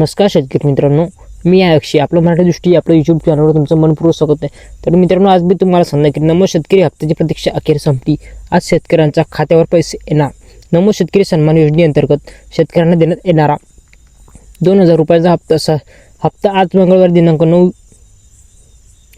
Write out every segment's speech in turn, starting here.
नमस्कार शेतकरी मित्रांनो? मी आहे अक्षय. आपलं मराठी दृष्टी आपलं यूट्यूब चॅनलवर तुमचं मनपूर्वक स्वागत आहे. तर मित्रांनो आज मी तुम्हाला सांगणार की नमो शेतकरी हप्त्याची प्रतीक्षा अखेर संपली. आज शेतकऱ्यांच्या खात्यावर पैसे येणार. नमो शेतकरी सन्मान योजनेअंतर्गत शेतकऱ्यांना देण्यात येणारा दोन हजार रुपयाचा हप्ता सा हप्ता आज मंगळवार दिनांक नऊ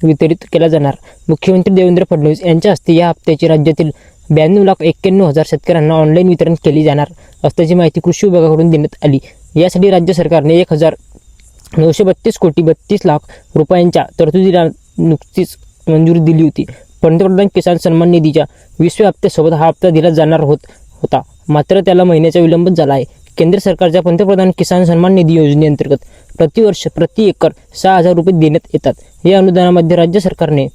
वितरित केला जाणार. मुख्यमंत्री देवेंद्र फडणवीस यांच्या हस्ते या हप्त्याची राज्यातील ब्याण्णव लाख एक्क्याण्णव हजार शेतकऱ्यांना ऑनलाईन वितरण केली जाणार असल्याची माहिती कृषी विभागाकडून देण्यात आली. यासाठी राज्य सरकारने एक हजार नऊशे बत्तीस कोटी बत्तीस लाख रुपयांच्या तरतुदीला नुकतीच मंजुरी दिली होती. पंतप्रधान किसान सन्मान निधीच्या वीसव्या हप्त्यासोबत हा हप्ता दिला जाणार होत होता. मात्र त्याला महिन्याचा विलंब झाला आहे. केंद्र सरकारच्या पंतप्रधान किसान सन्मान निधी योजनेअंतर्गत प्रतिवर्ष प्रति एकर सहा हजार रुपये देण्यात येतात. या अनुदानामध्ये राज्य सरकारने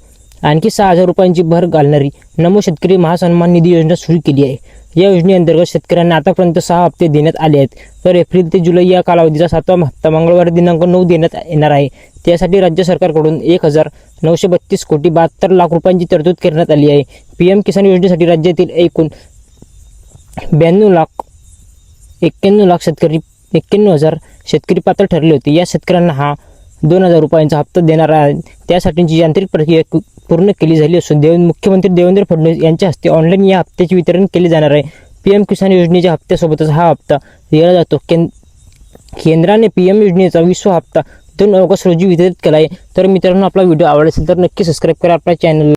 आणखी सहा हजार रुपयांची भर घालणारी नमो शेतकरी महासन्मान निधी योजना सुरू केली आहे. या योजनेअंतर्गत शेतकऱ्यांना आतापर्यंत सहा हप्ते देण्यात आले आहेत. तर एप्रिल ते जुलै या कालावधीचा सातवा हप्ता मंगळवार दिनांक नऊ देण्यात येणार आहे. त्यासाठी राज्य सरकारकडून एक हजार नऊशे बत्तीस कोटी बहात्तर लाख रुपयांची तरतूद करण्यात आली आहे. पी एम किसान योजनेसाठी राज्यातील एकूण ब्याण्णव लाख एक्क्याण्णव लाख शेतकरी एक्क्याण्णव हजार शेतकरी पात्र ठरले होते. या शेतकऱ्यांना हा दोन हजार रुपयांचा हप्ता देणार आहे. त्यासाठीची यांत्रिक प्रक्रिया पूर्ण केली झाली असून देव मुख्यमंत्री देवेंद्र फडणवीस यांच्या हस्ते ऑनलाईन या हप्त्याचे वितरण केले जाणार आहे. पी एम किसान योजनेच्या हप्त्यासोबतच हा हप्ता दिला जातो. केंद केंद्राने पी एम योजनेचा विश्व हप्ता दोन ऑगस्ट रोजी वितरित केला आहे. तर मित्रांनो आपला व्हिडिओ आवडला असेल तर नक्की सबस्क्राईब करा. आपल्या चॅनल